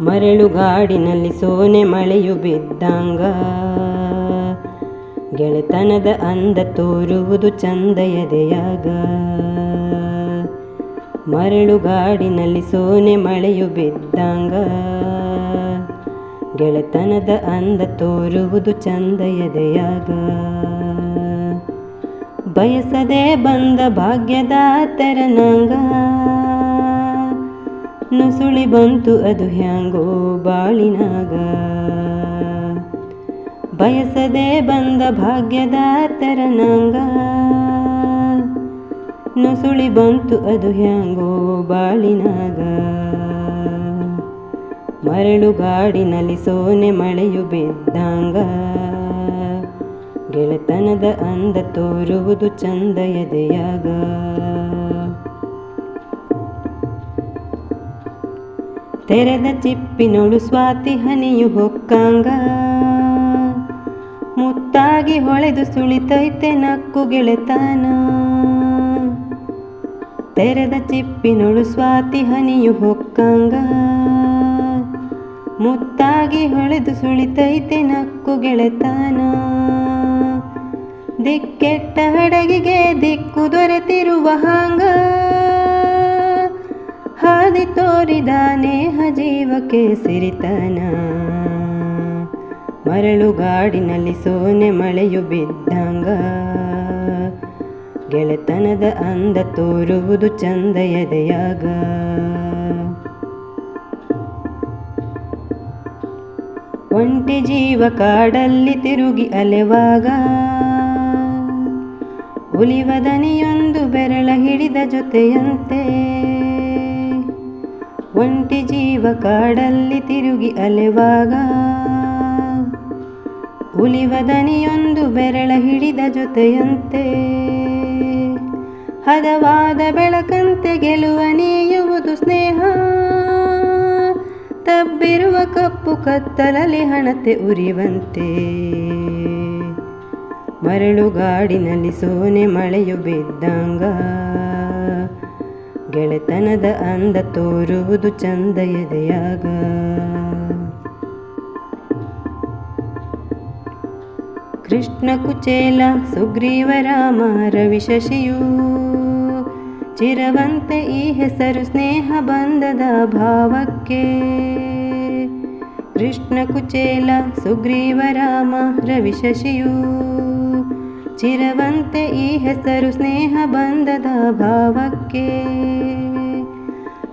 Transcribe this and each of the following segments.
ಮರಳುಗಾಡಿನಲ್ಲಿ ಸೋನೆ ಮಳೆಯು ಬಿದ್ದಂಗ. ಗೆಳೆತನದ ಅಂದ ತೋರುವುದು ಚಂದ ಎದೆಯಾಗ ಮರಳುಗಾಡಿನಲ್ಲಿ ಸೋನೆ ಮಳೆಯು ಬಿದ್ದಂಗ. ಗೆಳೆತನದ ಅಂದ ತೋರುವುದು ಚಂದ ಎದೆಯಾಗ ಬಯಸದೆ ಬಂದ ಭಾಗ್ಯದ ತೆರನಂಗ ನುಸುಳಿ ಬಂತು ಅದು ಹ್ಯಾಂಗೋ ಬಾಳಿನಾಗ. ಬಯಸದೆ ಬಂದ ಭಾಗ್ಯದ ತರನಾಂಗ ನುಸುಳಿ ಬಂತು ಅದು ಹ್ಯಾಂಗೋ ಬಾಳಿನಾಗ. ಮರಳುಗಾಡಿನಲ್ಲಿ ಸೋನೆ ಮಳೆಯು ಬಿದ್ದಂಗ. ಗೆಳೆತನದ ಅಂದ ತೋರುವುದು ಚಂದ ಎದೆಯಾಗ. ತೆರೆದ ಚಿಪ್ಪಿನೊಳು ಸ್ವಾತಿ ಹನಿಯು ಹೊಕ್ಕಂಗ. ಮುತ್ತಾಗಿ ಹೊಳೆದು ಸುಳಿತೈತೆ ನಕ್ಕು ಗೆಳೆತಾನ. ತೆರೆದ ಚಿಪ್ಪಿನೊಳು ಸ್ವಾತಿ ಹನಿಯು ಹೊಕ್ಕಾಂಗ. ಮುತ್ತಾಗಿ ಹೊಳೆದು ಸುಳಿತೈತೆ ನಕ್ಕು ಗೆಳೆತಾನ. ದಿಕ್ಕೆಟ್ಟ ಹಡಗಿಗೆ ದಿಕ್ಕು ದೊರೆತಿರುವ ಹಾಂಗ. ತೋರಿದ ನೇಹ ಜೀವಕ್ಕೆ ಸಿರಿತನ. ಮರಳುಗಾಡಿನಲ್ಲಿ ಸೋನೆ ಮಳೆಯು ಬಿದ್ದಂಗ. ಗೆಳೆತನದ ಅಂದ ತೋರುವುದು ಚಂದ ಎದೆಯಾಗ ಒಂಟಿ ಜೀವ ಕಾಡಲ್ಲಿ ತಿರುಗಿ ಅಲೆವಾಗ. ಹುಲಿವದನಿಯೊಂದು ಬೆರಳ ಹಿಡಿದ ಜೊತೆಯಂತೆ. ಒಂಟಿ ಜೀವ ಕಾಡಲ್ಲಿ ತಿರುಗಿ ಅಲೆವಾಗ. ಉಲಿವ ದನಿಯೊಂದು ಬೆರಳ ಹಿಡಿದ ಜೊತೆಯಂತೆ. ಹದವಾದ ಬೆಳಕಂತೆ ಗೆಲುವ ನೀಯುವುದು ಸ್ನೇಹ. ತಬ್ಬಿರುವ ಕಪ್ಪು ಕತ್ತಲಲ್ಲಿ ಹಣತೆ ಉರಿವಂತೆ. ಮರಳುಗಾಡಿನಲ್ಲಿ ಸೋನೆ ಮಳೆಯು ಬಿದ್ದಂಗ. ಗೆಳೆತನದ ಅಂದ ತೋರುವುದು ಚಂದ ಎದೆಯಾಗ. ಕೃಷ್ಣ ಕುಚೇಲ, ಸುಗ್ರೀವ ರಾಮ, ರವಿ ಶಶಿಯೂ, ಚಿರವಂತೆ ಈ ಹೆಸರು ಸ್ನೇಹ ಬಂಧದ ಭಾವಕ್ಕೆ. ಕೃಷ್ಣ ಕುಚೇಲ, ಸುಗ್ರೀವ ರಾಮ, ರವಿ ಶಶಿಯು ಚಿರವಂತೆ ಈ ಹೆಸರು ಸ್ನೇಹ ಬಂಧದ ಭಾವಕ್ಕೆ.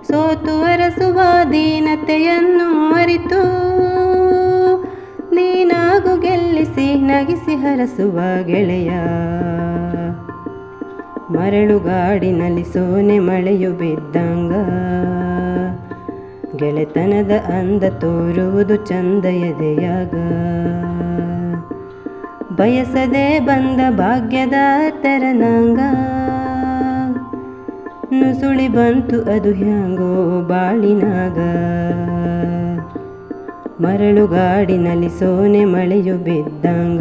ಸೋತು ಅರಸುವ ದೀನತೆಯನ್ನು ಅರಿತು, ನೀನಾಗು ಗೆಲ್ಲಿಸಿ ನಗಿಸಿ ಹರಸುವ ಗೆಳೆಯ. ಮರಳುಗಾಡಿನಲ್ಲಿ ಸೋನೆ ಮಳೆಯು ಬಿದ್ದಂಗ, ಗೆಳೆತನದ ಅಂದ ತೋರುವುದು ಚಂದ ಎದೆಯಾಗ. ಬಯಸದೆ ಬಂದ ಭಾಗ್ಯದ ತೆರನಾಂಗ ನುಸುಳಿ ಬಂತು ಅದು ಹ್ಯಾಂಗೋ ಬಾಳಿನಾಗ. ಮರಳುಗಾಡಿನಲ್ಲಿ ಸೋನೆ ಮಳೆಯು ಬಿದ್ದಂಗ.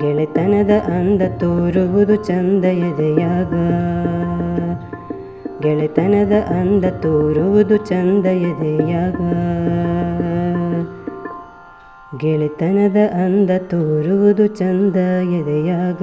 ಗೆಳೆತನದ ಅಂದ ತೋರುವುದು ಚಂದ ಎದೆಯಾಗ. ಗೆಳೆತನದ ಅಂದ ತೋರುವುದು ಚಂದ ಎದೆಯಾಗ. ಗೆಳೆತನದ ಅಂದ ತೋರುವುದು ಚಂದ ಎದೆಯಾಗ.